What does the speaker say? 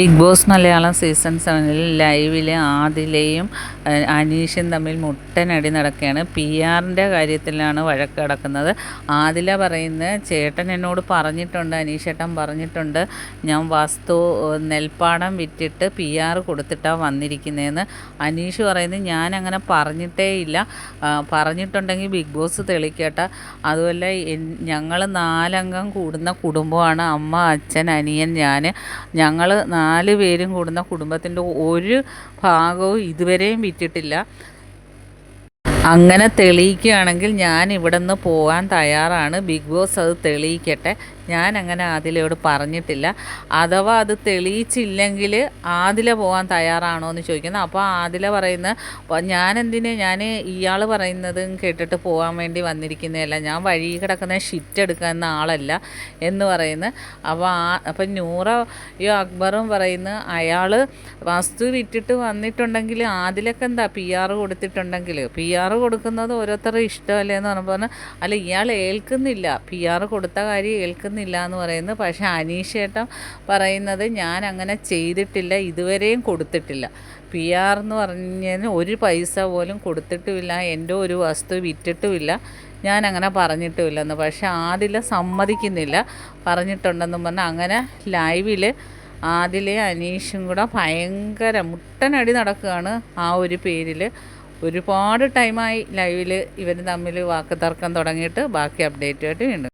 Big boss Malayalam season സെവനിൽ ലൈവിൽ ആദിലയും അനീഷും തമ്മിൽ മുട്ടനടി നടക്കുകയാണ്. പി ആറിന്റെ കാര്യത്തിലാണ് വഴക്ക് കിടക്കുന്നത് ആദില പറയുന്നത് ചേട്ടൻ എന്നോട് പറഞ്ഞിട്ടുണ്ട് അനീഷേട്ടൻ പറഞ്ഞിട്ടുണ്ട്. ഞാൻ വസ്തു നെൽപ്പാടം വിറ്റിട്ട് പി ആർ കൊടുത്തിട്ടാണ് വന്നിരിക്കുന്നതെന്ന് അനീഷ് പറയുന്നത് ഞാൻ അങ്ങനെ പറഞ്ഞിട്ടേ ഇല്ല. പറഞ്ഞിട്ടുണ്ടെങ്കിൽ ബിഗ് ബോസ് തെളിക്കട്ടെ അതുപോലെ ഞങ്ങൾ നാലംഗം കൂടുന്ന കുടുംബമാണ് അമ്മ അച്ഛൻ അനിയൻ ഞാൻ ഞങ്ങൾ നാല് പേരും കൂടുന്ന കുടുംബത്തിന്റെ ഒരു ഭാഗവും ഇതുവരെയും വിറ്റിട്ടില്ല. അങ്ങനെ തെളിയിക്കുകയാണെങ്കിൽ ഞാൻ ഇവിടെ നിന്ന് പോകാൻ തയ്യാറാണ്. ബിഗ് ബോസ് അത് തെളിയിക്കട്ടെ. ഞാൻ അങ്ങനെ ആദിലയോട് പറഞ്ഞിട്ടില്ല. അഥവാ അത് തെളിയിച്ചില്ലെങ്കിൽ ആദില പോകാൻ തയ്യാറാണോ എന്ന് ചോദിക്കുന്നത് അപ്പോൾ ആദില പറയുന്ന ഞാൻ എന്തിന് ഞാൻ ഇയാൾ പറയുന്നതും കേട്ടിട്ട് പോകാൻ വേണ്ടി വന്നിരിക്കുന്നതല്ല. ഞാൻ വഴി കിടക്കുന്ന ഷിറ്റ് എടുക്കുന്ന ആളല്ല എന്ന് പറയുന്നത് അപ്പോൾ ആ അപ്പം നൂറയോ അക്ബറും പറയുന്നു അയാൾ വസ്തു വിറ്റിട്ട് വന്നിട്ടുണ്ടെങ്കിൽ ആദിലൊക്കെ എന്താ പി ആർ കൊടുത്തിട്ടുണ്ടെങ്കിൽ? പി ആർ കൊടുക്കുന്നത് ഓരോരുത്തരുടെ ഇഷ്ടമല്ലേ? എന്ന് പറഞ്ഞപ്പോൾ അല്ല ഇയാൾ ഏൽക്കുന്നില്ല. പി ആർ കൊടുത്ത കാര്യം ഏൽക്കുന്നില്ല. ചെയ്യുന്നില്ല എന്ന് പറയുന്നത്. പക്ഷേ അനീഷേട്ടൻ പറയുന്നത് ഞാൻ അങ്ങനെ ചെയ്തിട്ടില്ല ഇതുവരെയും കൊടുത്തിട്ടില്ല. പി ആർ എന്ന് പറഞ്ഞതിന് ഒരു പൈസ പോലും കൊടുത്തിട്ടുമില്ല എന്റെ ഒരു വസ്തു വിറ്റിട്ടുമില്ല ഞാൻ അങ്ങനെ പറഞ്ഞിട്ടുമില്ലെന്ന്. പക്ഷെ ആദില സമ്മതിക്കുന്നില്ല പറഞ്ഞിട്ടുണ്ടെന്നും പറഞ്ഞാൽ അങ്ങനെ ലൈവിൽ ആദിലെ അനീഷും കൂടെ ഭയങ്കര മുട്ടനടി നടക്കുകയാണ് ആ ഒരു പേരിൽ ഒരുപാട് ടൈമായി ലൈവിൽ ഇവർ തമ്മിൽ വാക്ക് തർക്കം തുടങ്ങിയിട്ട് ബാക്കി അപ്ഡേറ്റുമായിട്ട് വീണ്ടും